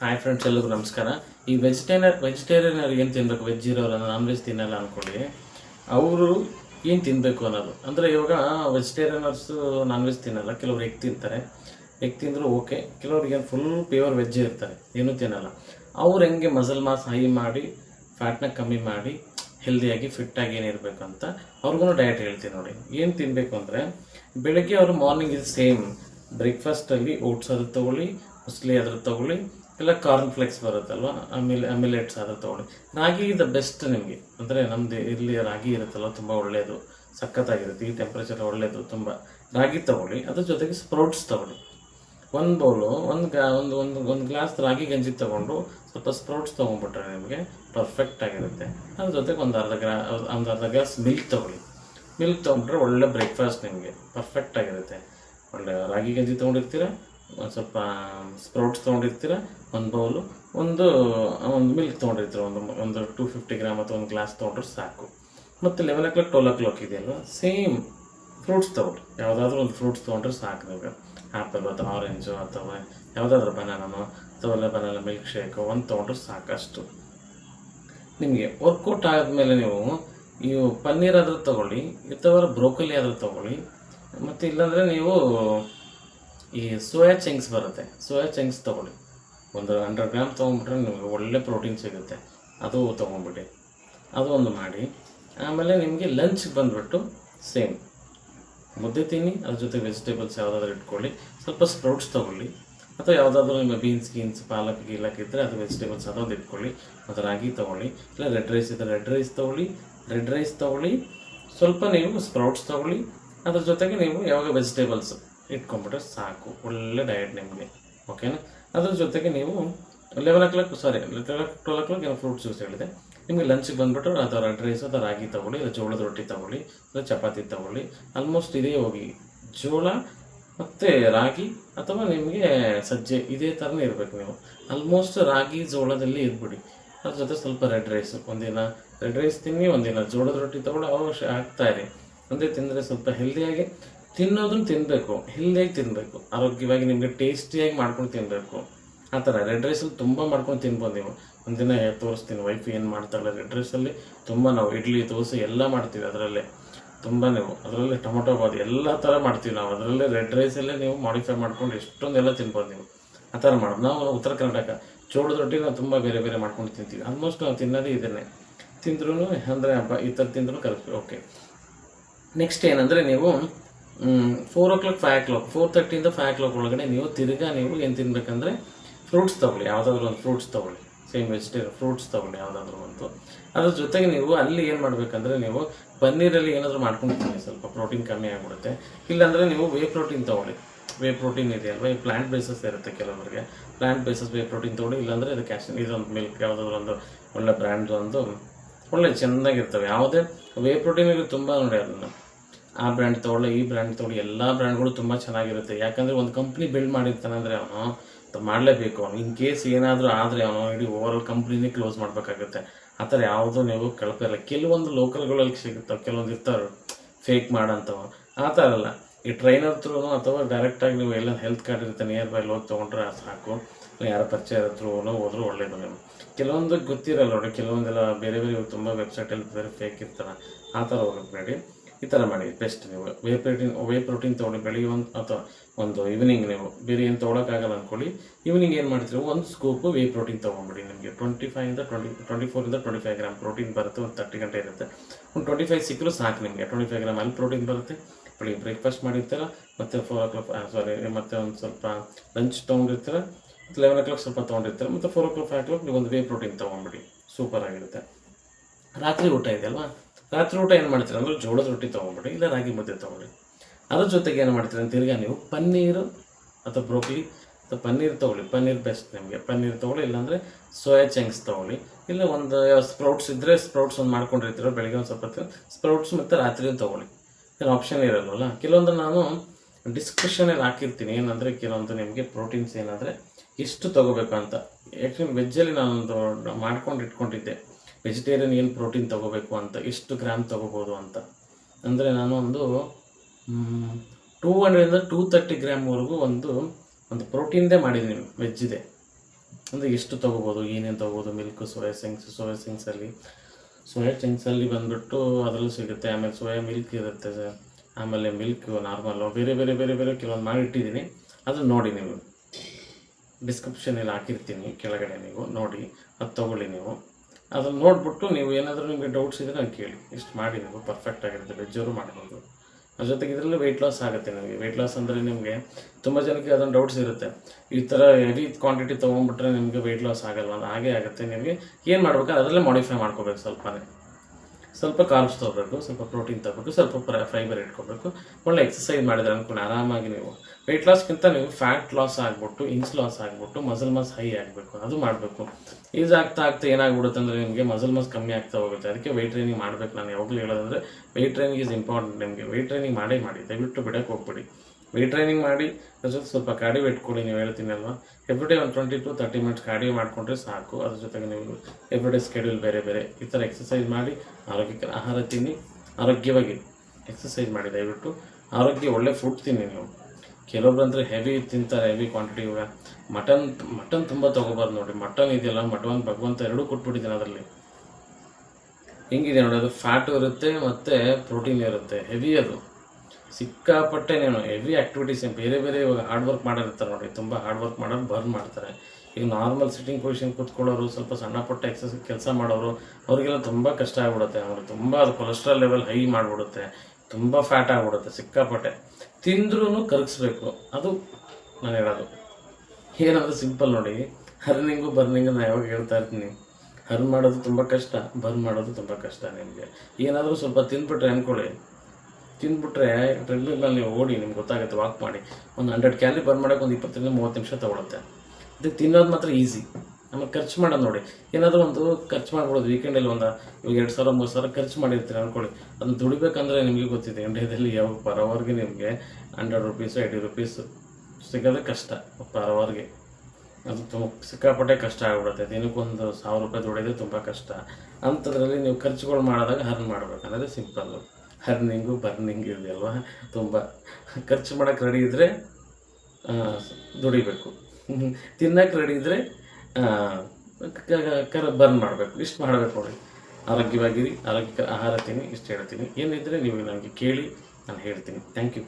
Hi friends ಎಲ್ಲರಿಗೂ ನಮಸ್ಕಾರ. ಈ ವೆಜಿಟೇರಿಯನ್ ವೆಜಿಟೇರಿಯನ್ ಏನು ತಿನ್ನಬೇಕು ವೆಜ್ ಇರೋರು ನಾನ್ ವೆಜ್ ತಿನ್ನಲ್ಲ ಅಂದ್ಕೊಳ್ಳಿ ಅವರು ಏನು ತಿನ್ನಬೇಕು ಅನ್ನೋದು? ಅಂದರೆ ಇವಾಗ ವೆಜಿಟೇರಿಯನರ್ಸು ನಾನ್ ವೆಜ್ ತಿನ್ನಲ್ಲ, ಕೆಲವ್ರು ಎಗ್ ತಿಂತಾರೆ. ಎಗ್ ತಿಂದರೂ ಓಕೆ ಕೆಲವ್ರಿಗೆ ಫುಲ್ ಪ್ಯೂರ್ ವೆಜ್ ಇರ್ತಾರೆ. ಏನೂ ತಿನ್ನಲ್ಲ. ಅವ್ರು ಹೆಂಗೆ ಮಸಲ್ ಮಾಸ್ ಹೈ ಮಾಡಿ ಫ್ಯಾಟ್ನ ಕಮ್ಮಿ ಮಾಡಿ ಹೆಲ್ದಿಯಾಗಿ ಫಿಟ್ಟಾಗಿ ಏನಿರಬೇಕು ಅಂತ ಅವ್ರಿಗೂ ಡಯಟ್ ಹೇಳ್ತೀನಿ ನೋಡಿ. ಏನು ತಿನ್ನಬೇಕು ಅಂದರೆ, ಬೆಳಗ್ಗೆ ಅವರು ಮಾರ್ನಿಂಗ್ ಇದು ಸೇಮ್ ಬ್ರೇಕ್ಫಾಸ್ಟಲ್ಲಿ ಓಟ್ಸ್ ಅದು ತೊಗೊಳ್ಳಿ ಮುಸ್ಲಿ ಅದ್ರ ತೊಗೊಳ್ಳಿ ಇಲ್ಲ ಕಾರ್ನ್ ಫ್ಲೆಕ್ಸ್ ಬರುತ್ತಲ್ವ? ಆಮೇಲೆ ಅಮಿಲೇಟ್ಸ್ ಆದ್ರೆ ತೊಗೊಳ್ಳಿ ರಾಗಿ ದ ಬೆಸ್ಟ್ ನಿಮಗೆ. ಅಂದರೆ ನಮ್ಮದು ಇಲ್ಲಿ ರಾಗಿ ಇರುತ್ತಲ್ಲ ತುಂಬ ಒಳ್ಳೆಯದು. ಸಖತ್ತಾಗಿರುತ್ತೆ. ಈ ಟೆಂಪ್ರೇಚರ್ ಒಳ್ಳೆಯದು, ತುಂಬ. ರಾಗಿ ತೊಗೊಳ್ಳಿ. ಅದ್ರ ಜೊತೆಗೆ ಸ್ಪ್ರೌಟ್ಸ್ ತೊಗೊಳ್ಳಿ. ಒಂದು ಬೌಲು ಒಂದು ಗಾ ಒಂದು ಒಂದು ಒಂದು ಗ್ಲಾಸ್ ರಾಗಿ ಗಂಜಿ ತೊಗೊಂಡು ಸ್ವಲ್ಪ ಸ್ಪ್ರೌಟ್ಸ್ ತೊಗೊಂಡ್ಬಿಟ್ರೆ ನಿಮಗೆ ಪರ್ಫೆಕ್ಟ್ ಆಗಿರುತ್ತೆ. ಅದ್ರ ಜೊತೆಗೆ ಒಂದು ಅರ್ಧ ಗ್ರಾ ಒಂದು ಅರ್ಧ ಗ್ಲಾಸ್ ಮಿಲ್ಕ್ ತೊಗೊಳ್ಳಿ. ಮಿಲ್ಕ್ ತೊಗೊಂಡ್ರೆ ಒಳ್ಳೆ ಬ್ರೇಕ್ಫಾಸ್ಟ್ ನಿಮಗೆ. ಪರ್ಫೆಕ್ಟ್ ಆಗಿರುತ್ತೆ. ಒಳ್ಳೆ ರಾಗಿ ಗಂಜಿ ತೊಗೊಂಡಿರ್ತೀರ? ಒಂದು ಸ್ವಲ್ಪ ಸ್ಪ್ರೌಟ್ಸ್ ತೊಗೊಂಡಿರ್ತೀರ? ಒಂದು ಬೌಲು. ಒಂದು ಒಂದು ಮಿಲ್ಕ್ ತೊಗೊಂಡಿರ್ತೀರ? ಒಂದು ಒಂದು ಟೂ ಫಿಫ್ಟಿ ಗ್ರಾಮ್ ಅಥವಾ ಒಂದು ಗ್ಲಾಸ್ ತೊಗೊಂಡ್ರೆ ಸಾಕು. ಮತ್ತು eleven o'clock twelve o'clock ಇದೆಯಲ್ವ ಸೇಮ್ ಫ್ರೂಟ್ಸ್ ತೊಗೊಳ್ರಿ ಯಾವುದಾದ್ರೂ ಒಂದು ಫ್ರೂಟ್ಸ್ ತೊಗೊಂಡ್ರೆ ಸಾಕು ನಿಮಗೆ. ಆ್ಯಪಲ್ ಅಥವಾ ಆರೆಂಜು ಅಥವಾ ಯಾವುದಾದ್ರೂ ಬನಾನೋ ಅಥವಾ ಎಲ್ಲ ಬನಾನ ಮಿಲ್ಕ್ ಶೇಕು ಒಂದು ತೊಗೊಂಡ್ರೆ ಸಾಕಷ್ಟು ನಿಮಗೆ ವರ್ಕೌಟ್ ಆದಮೇಲೆ ನೀವು ಇವು ಪನ್ನೀರ್ ಆದರೂ ತೊಗೊಳ್ಳಿ ಅಥವಾ ಬ್ರೋಕಲಿ ಆದರೂ ತೊಗೊಳ್ಳಿ. ಮತ್ತು ಇಲ್ಲಾಂದರೆ ನೀವು ಈ ಸೋಯಾ ಚೆಂಗ್ಸ್ ಬರುತ್ತೆ. ಸೋಯಾ ಚೆಂಗ್ಸ್ ತೊಗೊಳ್ಳಿ. ಒಂದು ಹಂಡ್ರೆಡ್ ಗ್ರಾಮ್ ತೊಗೊಂಡ್ಬಿಟ್ರೆ ನಿಮಗೆ ಒಳ್ಳೆ ಪ್ರೋಟೀನ್ ಸಿಗುತ್ತೆ. ಅದು ತೊಗೊಂಡ್ಬಿಡಿ. ಅದು ಒಂದು ಮಾಡಿ. ಆಮೇಲೆ ನಿಮಗೆ ಲಂಚ್ ಬಂದುಬಿಟ್ಟು ಸೇಮ್ ಮುದ್ದೆ ತಿನ್ನಿ, ಅದ್ರ ಜೊತೆ ವೆಜಿಟೇಬಲ್ಸ್ ಯಾವುದಾದ್ರೂ ಇಟ್ಕೊಳ್ಳಿ. ಸ್ವಲ್ಪ ಸ್ಪ್ರೌಟ್ಸ್ ತೊಗೊಳ್ಳಿ. ಅಥವಾ ಯಾವುದಾದ್ರೂ ನಿಮ್ಮ ಬೀನ್ಸ್ ಗೀನ್ಸ್, ಪಾಲಕ್, ಗೀಲಕ್ ಇದ್ದರೆ ಅದು ವೆಜಿಟೇಬಲ್ಸ್ ಅದೊಂದು ಇಟ್ಕೊಳ್ಳಿ. ಮತ್ತು ರಾಗಿ ತೊಗೊಳ್ಳಿ. ಇಲ್ಲ ರೆಡ್ ರೈಸ್ ಇದ್ದರೆ ರೆಡ್ ರೈಸ್ ತೊಗೊಳ್ಳಿ. ರೆಡ್ ರೈಸ್ ತೊಗೊಳ್ಳಿ. ಸ್ವಲ್ಪ ನೀವು ಸ್ಪ್ರೌಟ್ಸ್ ತೊಗೊಳ್ಳಿ. ಅದ್ರ ಜೊತೆಗೆ ನೀವು ಯಾವಾಗ ವೆಜಿಟೇಬಲ್ಸ್ ಇಟ್ಕೊಂಡ್ಬಿಟ್ರೆ ಸಾಕು, ಒಳ್ಳೆ ಡಯಟ್ ನಿಮಗೆ ಓಕೆನಾ ಅದ್ರ ಜೊತೆಗೆ ನೀವು eleven o'clock sorry twelve o'clock ಏನೋ ಫ್ರೂಟ್ಸ್ ಜ್ಯೂಸ್ ಹೇಳಿದೆ. ನಿಮಗೆ ಲಂಚಿಗೆ ಬಂದುಬಿಟ್ಟು ರೆಡ್ ರೈಸ್ ಅಥವಾ ರಾಗಿ ತೊಗೊಳ್ಳಿ, ಇಲ್ಲ ಜೋಳದ ರೊಟ್ಟಿ ತೊಗೊಳ್ಳಿ, ಇಲ್ಲ ಚಪಾತಿ ತೊಗೊಳ್ಳಿ ಆಲ್ಮೋಸ್ಟ್ ಇದೇ ಹೋಗಿ. ಜೋಳ ಮತ್ತು ರಾಗಿ ಅಥವಾ ನಿಮಗೆ ಸಜ್ಜೆ, ಇದೇ ಥರನೇ ಇರಬೇಕು ನೀವು. ಆಲ್ಮೋಸ್ಟ್ ರಾಗಿ ಜೋಳದಲ್ಲಿ ಇದ್ಬಿಡಿ ಅದ್ರ ಜೊತೆ ಸ್ವಲ್ಪ ರೆಡ್ ರೈಸ್ ಒಂದಿನ ರೆಡ್ ರೈಸ್ ತಿನ್ನಿ, ಒಂದಿನ ಜೋಳದ ರೊಟ್ಟಿ ತೊಗೊಳ್ಳೋ, ಅವಶ್ಯ ಆಗ್ತಾ ಇರಿ ಒಂದೇ ತಿಂದರೆ ಸ್ವಲ್ಪ ಹೆಲ್ದಿಯಾಗಿ ತಿನ್ನೋದನ್ನ ತಿನ್ನಬೇಕು ಹೆಲ್ದಿಯಾಗಿ ತಿನ್ನಬೇಕು ಆರೋಗ್ಯವಾಗಿ ನಿಮಗೆ ಟೇಸ್ಟಿಯಾಗಿ ಮಾಡ್ಕೊಂಡು ತಿನ್ನಬೇಕು ಆ ಥರ ರೆಡ್ ರೈಸಲ್ಲಿ ತುಂಬ ಮಾಡ್ಕೊಂಡು ತಿನ್ಬೋದು ನೀವು. ಒಂದಿನ ತೋರಿಸ್ತೀನಿ ವೈಫ್ ಏನು ಮಾಡ್ತಾಳೆ ರೆಡ್ ರೈಸಲ್ಲಿ ತುಂಬ ನಾವು ಇಡ್ಲಿ, ದೋಸೆ ಎಲ್ಲ ಮಾಡ್ತೀವಿ ಅದರಲ್ಲೇ. ತುಂಬ ನೀವು, ಅದರಲ್ಲೇ ಟೊಮೊಟೊ ಬಾತ್ ಎಲ್ಲ ಥರ ಮಾಡ್ತೀವಿ ನಾವು. ಅದರಲ್ಲೇ ರೆಡ್ ರೈಸಲ್ಲೇ ನೀವು ಮಾಡಿಫೈ ಮಾಡ್ಕೊಂಡು ಎಷ್ಟೊಂದೆಲ್ಲ ತಿನ್ಬೋದು ನೀವು. ಆ ಥರ ಮಾಡೋದು ನಾವು ಉತ್ತರ ಕರ್ನಾಟಕ ಚೋಳದ ರೊಟ್ಟಿ ನಾವು ತುಂಬ ಬೇರೆ ಬೇರೆ ಮಾಡ್ಕೊಂಡು ತಿಂತೀವಿ. ಆಲ್ಮೋಸ್ಟ್ ನಾವು ತಿನ್ನೋದೇ ಇದನ್ನೇ ತಿಂದ್ರೂ ಅಂದರೆ ಹಬ್ಬ, ಈ ಥರ ತಿಂದರೂ ಕರೆಕ್ಟ್ ಓಕೆ ನೆಕ್ಸ್ಟ್ ಏನಂದರೆ ನೀವು four o'clock five o'clock four ತರ್ಟಿಯಿಂದ five clock ಒಳಗಡೆ ನೀವು ತಿರುಗಾ ನೀವು ಏನು ತಿನ್ಬೇಕಂದ್ರೆ ಫ್ರೂಟ್ಸ್ ತೊಗೊಳ್ಳಿ, ಯಾವುದಾದ್ರೂ ಒಂದು ಫ್ರೂಟ್ಸ್ ತೊಗೊಳ್ಳಿ. ಸೇಮ್ ವೆಜಿಟೇಬಲ್ ಫ್ರೂಟ್ಸ್ ತೊಗೊಳ್ಳಿ, ಯಾವುದಾದ್ರೂ ಒಂದು. ಅದ್ರ ಜೊತೆಗೆ ನೀವು ಅಲ್ಲಿ ಏನು ಮಾಡಬೇಕಂದ್ರೆ ನೀವು ಪನ್ನೀರಲ್ಲಿ ಏನಾದರೂ ಮಾಡ್ಕೊಂಡು ತಿನ್ನಿ ಸ್ವಲ್ಪ ಪ್ರೋಟೀನ್ ಕಮ್ಮಿ ಆಗಿಬಿಡುತ್ತೆ. ಇಲ್ಲಾಂದರೆ ನೀವು ವೇ ಪ್ರೋಟೀನ್ ತೊಗೊಳ್ಳಿ. ವೇ ಪ್ರೋಟೀನ್ ಇದೆ ಅಲ್ವಾ? ಈ ಪ್ಲಾಂಟ್ ಬೇಸಸ್ ಇರುತ್ತೆ ಕೆಲವರಿಗೆ. ಪ್ಲಾಂಟ್ ಬೇಸಸ್ ವೇ ಪ್ರೋಟೀನ್ ತೊಗೊಳ್ಳಿ. ಇಲ್ಲಾಂದರೆ ಇದು ಕ್ಯಾಶ್ ಇದೊಂದು ಮಿಲ್ಕ್ ಯಾವುದಾದ್ರು ಒಂದು ಒಳ್ಳೆ ಬ್ರ್ಯಾಂಡ್ ಒಂದು ಒಳ್ಳೆ ಚೆನ್ನಾಗಿರ್ತವೆ. ಯಾವುದೇ ವೇ ಪ್ರೋಟೀನಿಗೆ ತುಂಬ ನೋಡಿ ಅದನ್ನು ಆ ಬ್ರ್ಯಾಂಡ್ ತೊಗೊಳ್ಳಿ, ಈ ಬ್ರ್ಯಾಂಡ್ ತೊಗೊಳ್ಳಿ, ಎಲ್ಲ ಬ್ರ್ಯಾಂಡ್ಗಳು ತುಂಬ ಚೆನ್ನಾಗಿರುತ್ತೆ. ಯಾಕಂದರೆ ಒಂದು ಕಂಪ್ನಿ ಬಿಲ್ಡ್ ಮಾಡಿರ್ತಾನಂದರೆ ಅವನು ಮಾಡಲೇಬೇಕು. ಅವನು ಇನ್ ಕೇಸ್ ಏನಾದರೂ ಆದರೆ ಅವನು ಇಡೀ ಓವರ್ ಕಂಪ್ನಿನೇ ಕ್ಲೋಸ್ ಮಾಡಬೇಕಾಗುತ್ತೆ. ಆ ಥರ ಯಾವುದೂ ನೀವು ಕಳಪೆಲ್ಲ ಕೆಲವೊಂದು ಲೋಕಲ್ಗಳಲ್ಲಿ ಸಿಗುತ್ತವೆ, ಕೆಲವೊಂದು ಇರ್ತಾರೆ ಫೇಕ್ ಮಾಡೋಂಥವು ಆ ಥರ ಅಲ್ಲ. ಈ ಟ್ರೈನರ್ ಥ್ರೂ ಅಥವಾ ಡೈರೆಕ್ಟಾಗಿ ನೀವು ಎಲ್ಲ ಹೆಲ್ತ್ ಕಾರ್ಡ್ ಇರುತ್ತೆ ನಿಯರ್ ಬೈ ಹೋಗಿ ತೊಗೊಂಡ್ರೆ ಸಾಕು. ಯಾರ ಪರಿಚಯ ಥ್ರೂ ಹೋದ್ರೂ ಒಳ್ಳೇದು ನೀವು ಕೆಲವೊಂದು ಗೊತ್ತಿರಲ್ಲ ನೋಡಿ, ಕೆಲವೊಂದೆಲ್ಲ ಬೇರೆ ಬೇರೆ ತುಂಬ ವೆಬ್ಸೈಟಲ್ಲಿ ಬೇರೆ ಫೇಕ್ ಇರ್ತಾರೆ. ಆ ಥರ ಹೋಗಬೇಡಿ. ಈ ಥರ ಮಾಡಿ ಬೆಸ್ಟ್ ನೀವು. ವೇ ಪ್ರೋಟೀನ್ ವೇ ಪ್ರೋಟೀನ್ ತೊಗೊಳ್ಳಿ ಬೆಳಿಗ್ಗೆ ಒಂದು ಅಥವಾ ಒಂದು ಈವ್ನಿಂಗ್ ನೀವು ಬೇರೆ ಏನು ತೊಗೊಳಕ್ಕಾಗಲ್ಲ ಅಂದ್ಕೊಳ್ಳಿ ಈವ್ನಿಂಗ್ ಏನು ಮಾಡ್ತೀರಿ? ಒಂದು ಸ್ಕೂಪು ವೇ ಪ್ರೋಟೀನ್ ತೊಗೊಂಬಿಡಿ ನಿಮಗೆ ಟ್ವೆಂಟಿ ಫೈವಿಂದ ಟ್ವೆಂಟಿ ಟ್ವೆಂಟಿ ಫೋರಿಂದ ಟ್ವೆಂಟಿ ಫೈವ್ ಗ್ರಾಮ್ ಪ್ರೋಟೀನ್ ಬರುತ್ತೆ, ಒಂದು ತರ್ಟಿ ಗಂಟೆ ಇರುತ್ತೆ. ಒಂದು ಟ್ವೆಂಟಿ ಫೈವ್ ಸಿಕ್ಕರೂ ಸಾಕು ನಿಮಗೆ. ಟ್ವೆಂಟಿ ಫೈವ್ ಗ್ರಾಮ್ ಅಲ್ಲಿ ಪ್ರೋಟೀನ್ ಬರುತ್ತೆ. ಬೆಳಿಗ್ಗೆ ಬ್ರೇಕ್ಫಾಸ್ಟ್ ಮಾಡಿರ್ತೀರ, ಮತ್ತು ಫೋರ್ ಓ ಕ್ಲಾಕ್ ಸಾರಿ ಮತ್ತೆ ಒಂದು ಸ್ವಲ್ಪ ಲಂಚ್ ತೊಗೊಂಡಿರ್ತೀರ ಲೆವೆನ್ ಓ ಕ್ಲಾಕ್ ಸ್ವಲ್ಪ ತೊಗೊಂಡಿರ್ತಾರೆ, ಮತ್ತು four o'clock five clock ನೀವು ಒಂದು ವೇ ಪ್ರೋಟೀನ್ ತೊಗೊಂಬಿಡಿ ಸೂಪರ್ ಆಗಿರುತ್ತೆ. ರಾತ್ರಿ ಊಟ ಇದೆಯಲ್ವಾ? ರಾತ್ರಿ ಊಟ ಏನು ಮಾಡ್ತೀರ ಅಂದ್ರೆ ಜೋಳದ ರೊಟ್ಟಿ ತೊಗೊಂಬಿಡಿ ಇಲ್ಲ ರಾಗಿ ಮುದ್ದೆ ತೊಗೊಳ್ಳಿ ಅದ್ರ ಜೊತೆಗೆ ಏನು ಮಾಡ್ತೀರಿ ಅಂತ ತಿರ್ಗಾ ನೀವು ಪನ್ನೀರು ಅಥವಾ ಬ್ರೋಕ್ಲಿ ಅಥವಾ ಪನ್ನೀರ್ ತೊಗೊಳ್ಳಿ. ಪನ್ನೀರ್ ಬೆಸ್ಟ್ ನಿಮಗೆ. ಪನ್ನೀರ್ ತೊಗೊಳ್ಳಿ, ಇಲ್ಲಾಂದರೆ ಸೋಯಾ ಚಂಕ್ಸ್ ತೊಗೊಳ್ಳಿ. ಇಲ್ಲ ಒಂದು ಸ್ಪ್ರೌಟ್ಸ್ ಇದ್ದರೆ ಸ್ಪ್ರೌಟ್ಸ್ ಒಂದು ಮಾಡ್ಕೊಂಡಿರ್ತೀರೋ ಬೆಳಗ್ಗೆ ಒಂದು ಸ್ವಲ್ಪ ಸ್ಪ್ರೌಟ್ಸ್ ಮತ್ತು ರಾತ್ರಿ ತೊಗೊಳ್ಳಿ. ಏನು ಆಪ್ಷನ್ ಇರಲ್ವಲ್ಲ. ಕೆಲವೊಂದು ನಾನು ಡಿಸ್ಕ್ರಿಪ್ಷನಲ್ಲಿ ಹಾಕಿರ್ತೀನಿ. ಏನಂದರೆ ಕೆಲವೊಂದು ನಿಮಗೆ ಪ್ರೋಟೀನ್ಸ್ ಏನಂದರೆ ಎಷ್ಟು ತೊಗೋಬೇಕು ಅಂತ ಆ್ಯಕ್ಚುಲಿ ವೆಜ್ಜಲ್ಲಿ ನಾನೊಂದು ಮಾಡ್ಕೊಂಡು ಇಟ್ಕೊಂಡಿದ್ದೆ. ವೆಜಿಟೇರಿಯನ್ ಏನು ಪ್ರೋಟೀನ್ ತೊಗೋಬೇಕು ಅಂತ, ಎಷ್ಟು ಗ್ರಾಮ್ ತೊಗೋಬೋದು ಅಂತ. ಅಂದರೆ ನಾನು ಒಂದು ಟೂ ಹಂಡ್ರೆಡಿಂದ ಟೂ ತರ್ಟಿ ಗ್ರಾಮ್ವರೆಗೂ ಒಂದು ಒಂದು ಪ್ರೋಟೀನ್ದೇ ಮಾಡಿದ್ದೀನಿ ವೆಜ್ಜಿದೆ ಅಂದರೆ ಎಷ್ಟು ತೊಗೋಬೋದು, ಏನೇನು ತೊಗೋಬೋದು, ಮಿಲ್ಕ್, ಸೋಯಾ ಸಿಂಗ್ಸ್ ಸೋಯಾ ಸಿಂಗ್ಸಲ್ಲಿ ಸೋಯಾ ಸಿಂಗ್ಸಲ್ಲಿ ಬಂದುಬಿಟ್ಟು ಅದರಲ್ಲೂ ಸಿಗುತ್ತೆ, ಆಮೇಲೆ ಸೋಯಾ ಮಿಲ್ಕ್ ಇರುತ್ತೆ ಸರ್ ಆಮೇಲೆ ಮಿಲ್ಕ್ ನಾರ್ಮಲ್ಲು ಬೇರೆ ಬೇರೆ ಬೇರೆ ಬೇರೆ ಕೆಲವೊಂದು ಮಾಡಿಟ್ಟಿದ್ದೀನಿ. ಅದನ್ನು ನೋಡಿ ನೀವು. ಡಿಸ್ಕ್ರಿಪ್ಷನಲ್ಲಿ ಹಾಕಿರ್ತೀನಿ, ಕೆಳಗಡೆ ನೀವು, ನೋಡಿ, ಅದು ತೊಗೊಳ್ಳಿ ನೀವು. ಅದನ್ನು ನೋಡಿಬಿಟ್ಟು ನೀವು ಏನಾದರೂ ನಿಮಗೆ ಡೌಟ್ಸ್ ಇದ್ದರೆ ನಾನು ಕೇಳಿ. ಇಷ್ಟು ಮಾಡಿ ನೀವು ಪರ್ಫೆಕ್ಟ್ ಆಗಿರುತ್ತೆ ವೆಜ್ಜವರು ಮಾಡಿಕೊಂಡು ಅದ್ರ ಜೊತೆಗೆ ಇದರಲ್ಲಿ ವೆಯ್ಟ್ ಲಾಸ್ ಆಗುತ್ತೆ ನಿಮಗೆ. ವೆಯ್ಟ್ ಲಾಸ್ ಅಂದರೆ ನಿಮಗೆ ತುಂಬ ಜನಕ್ಕೆ ಅದೊಂದು ಡೌಟ್ಸ್ ಇರುತ್ತೆ. ಈ ಥರ ಹೆವಿ ಕ್ವಾಂಟಿಟಿ ತೊಗೊಂಡ್ಬಿಟ್ರೆ ನಿಮಗೆ ವೆಯ್ಟ್ ಲಾಸ್ ಆಗಲ್ಲ ಹಾಗೆ ಹಾಗೇ ಆಗುತ್ತೆ. ನಿಮಗೆ ಏನು ಮಾಡ್ಬೇಕು ಅದರಲ್ಲೇ ಮಾಡಿಫೈ ಮಾಡ್ಕೋಬೇಕು ಸ್ವಲ್ಪನೇ. ಸ್ವಲ್ಪ ಕಾರ್ಬ್ಸ್ ತೊಗೋಬೇಕು, ಸ್ವಲ್ಪ ಪ್ರೋಟೀನ್ ತಗೋಬೇಕು, ಸ್ವಲ್ಪ ಫೈಬರ್ ಇಟ್ಕೋಬೇಕು. ಒಳ್ಳೆ ಎಕ್ಸಸೈಸ್ ಮಾಡಿದ್ರೆ ಅನ್ಕೊಂಡು, ಆರಾಮಾಗಿ ನೀವು ವೆಯ್ಟ್ ಲಾಸ್ಗಿಂತ ನೀವು ಫ್ಯಾಟ್ ಲಾಸ್ ಆಗಿಬಿಟ್ಟು ಇನ್ಸ್ ಲಾಸ್ ಆಗಿಬಿಟ್ಟು ಮಸಲ್ ಮಸ್ ಹೈ ಆಗಬೇಕು, ಅದು ಮಾಡಬೇಕು. ಈಸ್ ಆಗ್ತಾ ಆಗ್ತಾ ಏನಾಗ್ಬಿಡುತ್ತೆ ಅಂದರೆ ನಿಮಗೆ ಮಸಲ್ ಮಸ್ ಕಮ್ಮಿ ಆಗ್ತಾ ಹೋಗುತ್ತೆ. ಅದಕ್ಕೆ ವೆಯ್ಟ್ ಟ್ರೈನಿಂಗ್ ಮಾಡಬೇಕು. ನಾನು ಯಾವಾಗಲೂ ಹೇಳೋದಂದರೆ ವೆಯ್ಟ್ ಟ್ರೈನಿಂಗ್ ಈಸ್ ಇಂಪಾರ್ಟೆಂಟ್ ನಿಮಗೆ. ವೆಯ್ಟ್ ಟ್ರೈನಿಂಗ್ ಮಾಡೇ ಮಾಡಿ. ದಯವಿಟ್ಟು ಬಿಡಕ್ಕೆ ಹೋಗ್ಬಿಡಿ. ವೆಯ್ಟ್ ಟ್ರೈನಿಂಗ್ ಮಾಡಿ, ಅದ್ರ ಜೊತೆ ಸ್ವಲ್ಪ ಕಾರ್ಡಿಯೋ ಇಟ್ಕೊಳ್ಳಿ ನೀವು ಹೇಳ್ತೀನಿ ಅಲ್ವಾ? ಎವ್ರಿ ಡೇ ಒಂದು twenty to thirty minutes cardio ಮಾಡಿಕೊಂಡ್ರೆ ಸಾಕು. ಅದ್ರ ಜೊತೆಗೆ ನೀವು ಎವ್ರಿ ಡೇ ಸ್ಕೆಡ್ಯೂಲ್ ಬೇರೆ ಬೇರೆ ಈ ಥರ ಎಕ್ಸಸೈಸ್ ಮಾಡಿ ಆರೋಗ್ಯಕರ ಆಹಾರ ತಿನ್ನಿ, ಆರೋಗ್ಯವಾಗಿ ಎಕ್ಸಸೈಸ್ ಮಾಡಿ ದಯವಿಟ್ಟು. ಆರೋಗ್ಯ ಒಳ್ಳೆ ಫುಡ್ ತಿನ್ನಿ ನೀವು. ಕೆಲವೊಬ್ರು ಅಂದರೆ ಹೆವಿ ತಿಂತಾರೆ ಹೆವಿ ಕ್ವಾಂಟಿಟಿ ಇವಾಗ. ಮಟನ್ ಮಟನ್ ತುಂಬ ತೊಗೋಬಾರ್ದು ನೋಡಿ. ಮಟನ್ ಇದೆಯಲ್ಲ ಮಟನ್ ಭಗವಂತ ಎರಡೂ ಕೊಟ್ಬಿಟ್ಟಿದ್ದೀನಿ ಅದರಲ್ಲಿ. ಹೆಂಗಿದೆ ನೋಡಿ ಅದು? ಫ್ಯಾಟು ಇರುತ್ತೆ ಮತ್ತು ಪ್ರೋಟೀನ್ ಇರುತ್ತೆ. ಹೆವಿ ಅದು. ಸಿಕ್ಕಾಪಟ್ಟೆ ನೀನು ಹೆವಿ ಆ್ಯಕ್ಟಿವಿಟೀಸ್ ಬೇರೆ ಬೇರೆ ಇವಾಗ ಹಾರ್ಡ್ ವರ್ಕ್ ಮಾಡಿರ್ತಾರೆ ನೋಡಿ, ತುಂಬ ಹಾರ್ಡ್ ವರ್ಕ್ ಮಾಡೋರು ಬರ್ನ್ ಮಾಡ್ತಾರೆ. ಈಗ ನಾರ್ಮಲ್ ಸಿಟ್ಟಿಂಗ್ ಪೊಸಿಷನ್ ಕೂತ್ಕೊಳ್ಳೋರು, ಸ್ವಲ್ಪ ಸಣ್ಣ ಪುಟ್ಟ ಎಕ್ಸಸ್ ಕೆಲಸ ಮಾಡೋರು, ಅವರಿಗೆಲ್ಲ ತುಂಬ ಕಷ್ಟ ಆಗ್ಬಿಡುತ್ತೆ. ಅವ್ರು ತುಂಬ ಅದು ಕೊಲೆಸ್ಟ್ರಾಲ್ ಲೆವೆಲ್ ಹೈ ಮಾಡಿಬಿಡುತ್ತೆ. ತುಂಬ ಫ್ಯಾಟ್ ಆಗ್ಬಿಡುತ್ತೆ ಸಿಕ್ಕಾಪಟ್ಟೆ. ತಿಂದ್ರೂ ಕರಗಿಸ್ಬೇಕು. ಅದು ನಾನು ಹೇಳೋದು. ಏನಂದ್ರೆ ಸಿಂಪಲ್ ನೋಡಿ ಹರ್ನಿಂಗು ಬರ್ನಿಂಗು ನಾನು ಯಾವಾಗ ಹೇಳ್ತಾ ಇರ್ತೀನಿ. ಹರ್ನ್ ಮಾಡೋದು ತುಂಬ ಕಷ್ಟ ಬರ್ನ್ ಮಾಡೋದು ತುಂಬ ಕಷ್ಟ ನಿಮಗೆ. ಏನಾದರೂ ಸ್ವಲ್ಪ ತಿಂದ್ಬಿಟ್ರೆ ಅಂದ್ಕೊಳ್ಳಿ ತಿಂದ್ಬಿಟ್ರೆ ಟ್ರೆಡ್ಮಿಲ್ನಲ್ಲಿ ನೀವು ಓಡಿ ನಿಮ್ಗೆ ಗೊತ್ತಾಗುತ್ತೆ ವಾಕ್ ಮಾಡಿ. ಒಂದು ಹಂಡ್ರೆಡ್ ಕ್ಯಾಲಿ ಬರ್ನ್ ಮಾಡೋಕೆ ಒಂದು ಇಪ್ಪತ್ತರಿಂದ ಮೂವತ್ತು ನಿಮಿಷ ತೊಗೊಳುತ್ತೆ. ಇದು ತಿನ್ನೋದು ಮಾತ್ರ ಈಸಿ ಆಮೇಲೆ ಖರ್ಚು ಮಾಡೋದು ನೋಡಿ. ಏನಾದರೂ ಒಂದು ಖರ್ಚು ಮಾಡ್ಬೋದು ವೀಕೆಂಡಲ್ಲಿ ಒಂದು, ಇವಾಗ ಎರಡು ಸಾವಿರ ಮೂರು ಸಾವಿರ ಖರ್ಚು ಮಾಡಿರ್ತೀರಿ ಅಂದ್ಕೊಳ್ಳಿ ಅದನ್ನ ದುಡಿಬೇಕಂದ್ರೆ ನಿಮಗೆ ಗೊತ್ತಿದೆ, ಇಂಡಿಯಾದಲ್ಲಿ ಯಾವ ಪರ್ ಅವರ್ಗೆ ನಿಮಗೆ ಹಂಡ್ರೆಡ್ ರುಪೀಸು ಏಯ್ಟಿ ರುಪೀಸ್ ಸಿಗೋದೇ ಕಷ್ಟ ಪರ್ ಅವರ್ಗೆ ಅದು ತುಂಬ ಸಿಕ್ಕಾಪಟ್ಟೆ ಕಷ್ಟ ಆಗ್ಬಿಡುತ್ತೆ. ದಿನಕ್ಕೊಂದು ಸಾವಿರ ರೂಪಾಯಿ ದುಡಿಯೋದೇ ತುಂಬ ಕಷ್ಟ. ಅಂಥದ್ರಲ್ಲಿ ನೀವು ಖರ್ಚುಗಳು ಮಾಡಿದಾಗ ಹರ್ನ್ ಮಾಡಬೇಕು ಅನ್ನೋದೇ ಸಿಂಪಲ್ಲು ಹರ್ನಿಂಗು, ಬರ್ನಿಂಗ್ ಇದೆಯಲ್ವ ತುಂಬ ಖರ್ಚು ಮಾಡೋಕ್ಕೆ ರೆಡಿ ಇದ್ದರೆ ದುಡಿಬೇಕು. ತಿನ್ನಕ್ಕೆ ರೆಡಿ ಇದ್ದರೆ ಕರ ಬರ್ನ್ ಮಾಡಬೇಕು. ಇಷ್ಟು ಮಾಡಬೇಕು ನೋಡಿ. ಆರೋಗ್ಯವಾಗಿರಿ ಆರೋಗ್ಯಕರ ಆಹಾರ ತಿನ್ನಿ, ಇಷ್ಟು ಹೇಳ್ತೀನಿ. ಏನಿದ್ದರೆ ನೀವು ನನಗೆ ಕೇಳಿ, ನಾನು ಹೇಳ್ತೀನಿ. Thank you